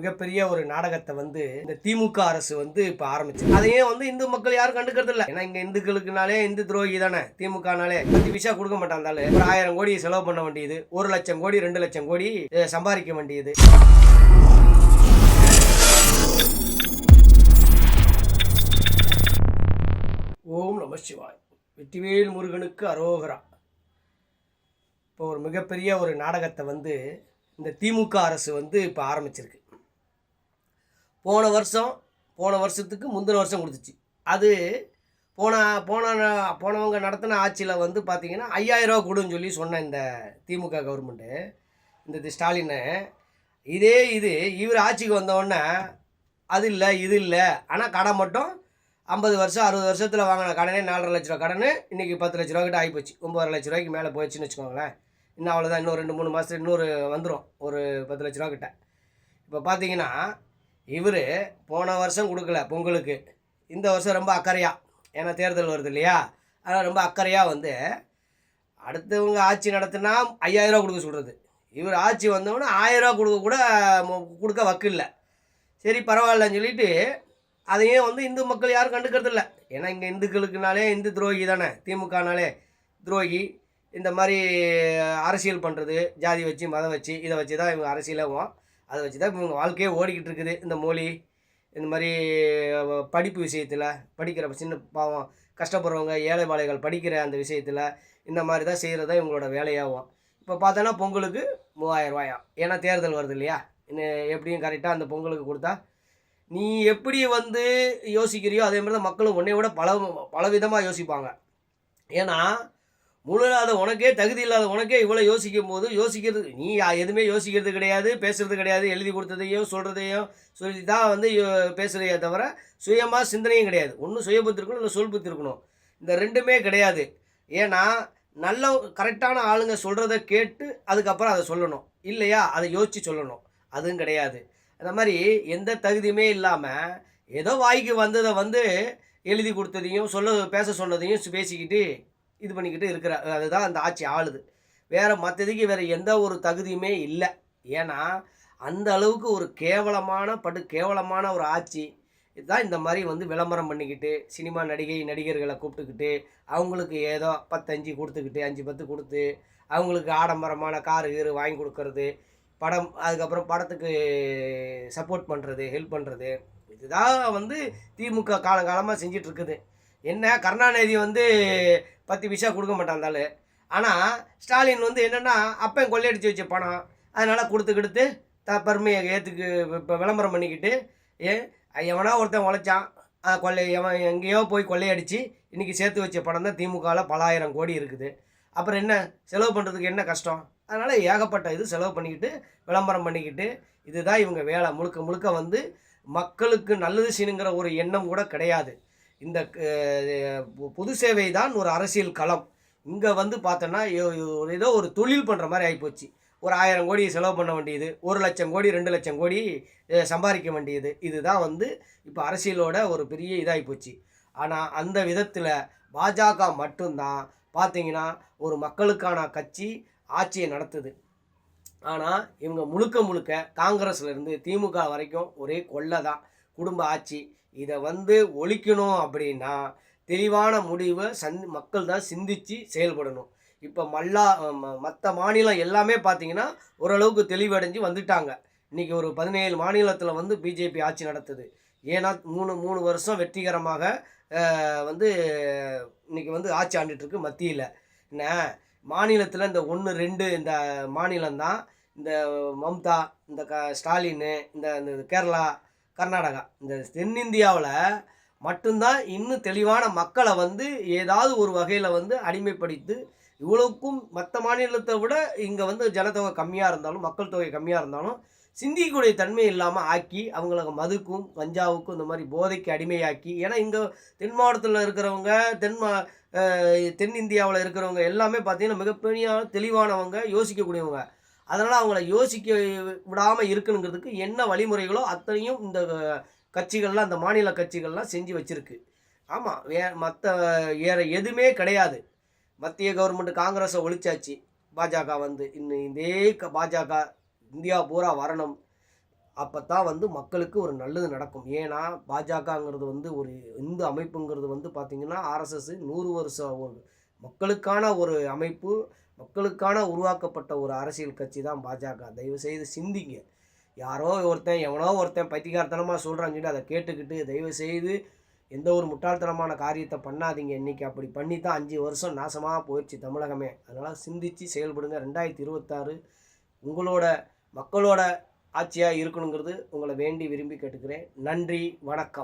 மிகப்பெரிய ஒரு நாடகத்தை வந்து இந்த திமுக அரசு வந்து இப்போ ஆரம்பிச்சு. அதையே வந்து இந்து மக்கள் யாரும் கண்டுக்கிறது இல்லை? ஏன்னா இங்க இந்துக்களுக்குனாலே இந்து துரோகி தானே? திமுகனாலே பத்து விஷயம் கொடுக்க மாட்டாங்க ஒரு ஆயிரம் கோடி செலவு பண்ண வேண்டியது. ஒரு லட்சம் கோடி ரெண்டு லட்சம் கோடி சம்பாதிக்க வேண்டியது. ஓம் நம சிவாய். வெற்றிவேல் முருகனுக்கு அரோகரா. இப்போ ஒரு மிகப்பெரிய ஒரு நாடகத்தை வந்து இந்த திமுக அரசு வந்து இப்போ ஆரம்பிச்சிருக்கு. போன வருஷம் போன வருஷத்துக்கு முந்தின வருஷம் கொடுத்துச்சு அது போன போன போனவங்க நடத்தின ஆட்சியில் வந்து பார்த்தீங்கன்னா ஐயாயிரம் ரூபா கொடுன்னு சொல்லி சொன்ன இந்த திமுக கவர்மெண்ட்டு இந்த தி- ஸ்டாலினை. இதே இது இவர் ஆட்சிக்கு வந்தோடனே அது இல்லை இது இல்லை. ஆனால் கடை மட்டும் ஐம்பது வருஷம் அறுபது வருஷத்தில் வாங்கின கடனே நாலரை லட்ச ரூபா கடன் இன்றைக்கி பத்து லட்ச ரூபா கிட்ட ஆகிப்போச்சு ஒம்பது லட்ச ரூபாய்க்கு மேலே போயிடுச்சுன்னு வச்சுக்கோங்களேன். இன்னும் அவ்வளோதான் இன்னும் ரெண்டு மூணு மாதத்துல இன்னொரு வந்துடும் ஒரு பத்து லட்ச ரூபா கிட்ட இப்போ பார்த்தீங்கன்னா இவர் போன வருஷம் கொடுக்கல பொங்கலுக்கு. இந்த வருஷம் ரொம்ப அக்கறையாக ஏன்னா தேர்தல் வருது இல்லையா? அதனால் ரொம்ப அக்கறையாக வந்து அடுத்தவங்க ஆட்சி நடத்தினா ஐயாயிரரூவா கொடுக்க சொல்கிறது இவர் ஆட்சி வந்தவொடனே ஆயிரரூவா கொடுக்க கூட கொடுக்க கொடுக்க இல்லை. சரி பரவாயில்லன்னு சொல்லிட்டு அதையும் வந்து இந்து மக்கள் யாரும் கண்டுக்கிறது இல்லை. ஏன்னா இங்கே இந்துக்களுக்குனாலே இந்து துரோகி தானே. திமுகனாலே துரோகி. இந்த மாதிரி அரசியல் பண்ணுறது ஜாதி வச்சு மதம் வச்சு இதை வச்சு தான் இவங்க அரசியலாகும் அதை வச்சு தான் இவங்க வாழ்க்கையே ஓடிக்கிட்டு இருக்குது. இந்த மொழி இந்த மாதிரி படிப்பு விஷயத்தில் படிக்கிற சின்ன பாவம் கஷ்டப்படுறவங்க ஏழை வாழைகள் படிக்கிற அந்த விஷயத்தில் இந்த மாதிரி தான் செய்கிறது தான் இவங்களோட வேலையாகும். இப்போ பார்த்தோன்னா பொங்கலுக்கு மூவாயிரம் ரூபாயாம் ஏன்னா தேர்தல் வருது இல்லையா? இன்னும் எப்படியும் கரெக்டாக அந்த பொங்கலுக்கு கொடுத்தா நீ எப்படி வந்து யோசிக்கிறியோ அதே மாதிரி தான் மக்களும் உன்னை விட பல பல விதமாக யோசிப்பாங்க. ஏன்னா முழு இல்லாத உனக்கே தகுதி இல்லாத உனக்கே இவ்வளோ யோசிக்கும் போது யோசிக்கிறது நீ எதுவுமே யோசிக்கிறது கிடையாது பேசுறது கிடையாது எழுதி கொடுத்ததையும் சொல்கிறதையும் சொல்லி தான் வந்து யோ- தவிர சுயமாக சிந்தனையும் கிடையாது. ஒன்று சுய இருக்கணும் இல்லை சொல் இருக்கணும் இந்த ரெண்டுமே கிடையாது. ஏன்னா நல்ல கரெக்டான ஆளுங்க சொல்கிறத கேட்டு அதுக்கப்புறம் அதை சொல்லணும். இல்லையா? அதை யோசித்து சொல்லணும். அதுவும் கிடையாது. அந்த மாதிரி எந்த தகுதியுமே இல்லாமல் ஏதோ வாய்க்கு வந்ததை வந்து எழுதி கொடுத்ததையும் சொல்ல பேச சொன்னதையும் பேசிக்கிட்டு இது பண்ணிக்கிட்டு இருக்கிற அதுதான் அந்த ஆட்சி ஆளுது. வேறு மற்றதுக்கு வேறு எந்த ஒரு தகுதியுமே இல்லை. ஏன்னா அந்த அளவுக்கு ஒரு கேவலமான படு கேவலமான ஒரு ஆட்சி. இதுதான் இந்த மாதிரி வந்து விளம்பரம் பண்ணிக்கிட்டு சினிமா நடிகை நடிகர்களை கூப்பிட்டுக்கிட்டு அவங்களுக்கு ஏதோ பத்தஞ்சு கொடுத்துக்கிட்டு அஞ்சு பத்து கொடுத்து அவங்களுக்கு ஆடம்பரமான காரு கீரு வாங்கி கொடுக்கறது படம் அதுக்கப்புறம் படத்துக்கு சப்போர்ட் பண்ணுறது ஹெல்ப் பண்ணுறது இதுதான் வந்து திமுக காலங்காலமாக செஞ்சிட்ருக்குது என்ன கருணாநிதி வந்து பத்து பைசா கொடுக்க மாட்டாந்தாள். ஆனால் ஸ்டாலின் வந்து என்னென்னா அப்பன் கொள்ளையடிச்சு வச்ச பணம். அதனால் கொடுத்து கொடுத்து த பெருமையை ஏற்றுக்கு இப்போ விளம்பரம் பண்ணிக்கிட்டு ஏ எவனா ஒருத்தன் உழைச்சான். கொள்ளை எவன் எங்கேயோ போய் கொள்ளையடிச்சு இன்றைக்கி சேர்த்து வச்ச பணம் தான் திமுகவில் பல ஆயிரம் கோடி இருக்குது. அப்புறம் என்ன செலவு பண்ணுறதுக்கு என்ன கஷ்டம்? அதனால் ஏகப்பட்ட இது செலவு பண்ணிக்கிட்டு விளம்பரம் பண்ணிக்கிட்டு இதுதான் இவங்க வேலை. முழுக்க முழுக்க வந்து மக்களுக்கு நல்லது செய்யணுங்கிற ஒரு எண்ணம் கூட கிடையாது. இந்த பொ- பொது சேவை தான் ஒரு அரசியல் களம். இங்கே வந்து பார்த்தோன்னா ஒரு ஏதோ ஒரு தொழில் பண்ணுற மாதிரி ஆகிப்போச்சு ஒரு ஆயிரம் கோடி செலவு பண்ண வேண்டியது ஒரு லட்சம் கோடி ரெண்டு லட்சம் கோடி சம்பாதிக்க வேண்டியது. இதுதான் வந்து இப்போ அரசியலோட ஒரு பெரிய இதாகி போச்சு ஆனால் அந்த விதத்தில் பாஜக மட்டும்தான் பார்த்தீங்கன்னா ஒரு மக்களுக்கான கட்சி ஆட்சியை நடத்துது. ஆனால் இவங்க முழுக்க முழுக்க காங்கிரஸ்லேருந்து திமுக வரைக்கும் ஒரே கொள்ளை தான். குடும்ப ஆட்சி இதை வந்து ஒழிக்கணும் அப்படின்னா தெளிவான முடிவை சந் மக்கள் தான் சிந்தித்து செயல்படணும். இப்போ மல்லா மற்ற மாநிலம் எல்லாமே பார்த்தீங்கன்னா ஓரளவுக்கு தெளிவடைஞ்சு வந்துட்டாங்க. இன்றைக்கி ஒரு பதினேழு மாநிலத்தில் வந்து பிஜேபி ஆட்சி நடத்துது. ஏன்னா மூணு மூணு வருஷம் வெற்றிகரமாக வந்து இன்னைக்கு வந்து ஆட்சி ஆண்டுட்ருக்கு மத்தியில். என்ன? மாநிலத்தில் இந்த ஒன்று ரெண்டு இந்த மாநிலம்தான். இந்த மம்தா இந்த க ஸ்டாலின் இந்த இந்த கேரளா கர்நாடகா. இந்த தென்னிந்தியாவில் மட்டும்தான் இன்னும் தெளிவான மக்களை வந்து ஏதாவது ஒரு வகையில் வந்து அடிமைப்படுத்தி இவ்வளவுக்கும் மற்ற மாநிலத்தை விட இங்கே வந்து ஜனத்தொகை கம்மியாக இருந்தாலும் மக்கள் தொகை கம்மியாக இருந்தாலும் சிந்திக்கக்கூடிய தன்மை இல்லாமல் ஆக்கி அவங்களுக்கு மதுக்கும் கஞ்சாவுக்கும் இந்த மாதிரி போதைக்கு அடிமையாக்கி ஏன்னா இங்கே தென் மாவட்டத்தில் இருக்கிறவங்க தென் மா தென்னிந்தியாவில் இருக்கிறவங்க எல்லாமே பார்த்திங்கன்னா மிகப்பெரிய தெளிவானவங்க யோசிக்கக்கூடியவங்க. அதனால் அவங்கள யோசிக்க விடாமல் இருக்கணுங்கிறதுக்கு என்ன வழிமுறைகளோ அத்தனையும் இந்த கட்சிகள்லாம் அந்த மாநில கட்சிகள்லாம் செஞ்சு வச்சுருக்கு. ஆமாம் வே மற்ற வேறு எதுவுமே கிடையாது. மத்திய கவர்மெண்ட் காங்கிரஸை ஒழிச்சாச்சு. பாஜக வந்து இன்னும் இதே க- பாஜக இந்தியா பூரா வரணும். அப்போ தான் வந்து மக்களுக்கு ஒரு நல்லது நடக்கும். ஏன்னா பாஜகங்கிறது வந்து ஒரு இந்து அமைப்புங்கிறது வந்து பார்த்திங்கன்னா ஆர்எஸ்எஸ் நூறு வருஷம் ஒரு மக்களுக்கான ஒரு அமைப்பு. மக்களுக்கான உருவாக்கப்பட்ட ஒரு அரசியல் கட்சி தான் பாஜக. தயவு செய்து சிந்திங்க. யாரோ ஒருத்தன் எவனோ ஒருத்தன் பைத்தியகாரத்தனமாக சொல்கிறான்னு சொல்லி அதை கேட்டுக்கிட்டு தயவு செய்து எந்த ஒரு முட்டாள்தனமான காரியத்தை பண்ணாதீங்க. இன்றைக்கி அப்படி பண்ணி தான் அஞ்சு வருஷம் நாசமாக போயிடுச்சு தமிழகமே. அதனால் சிந்தித்து செயல்படுங்க. ரெண்டாயிரத்தி இருபத்தாறு உங்களோட மக்களோட ஆட்சியாக இருக்கணுங்கிறது உங்களை வேண்டி விரும்பி கேட்டுக்கிறேன். நன்றி வணக்கம்.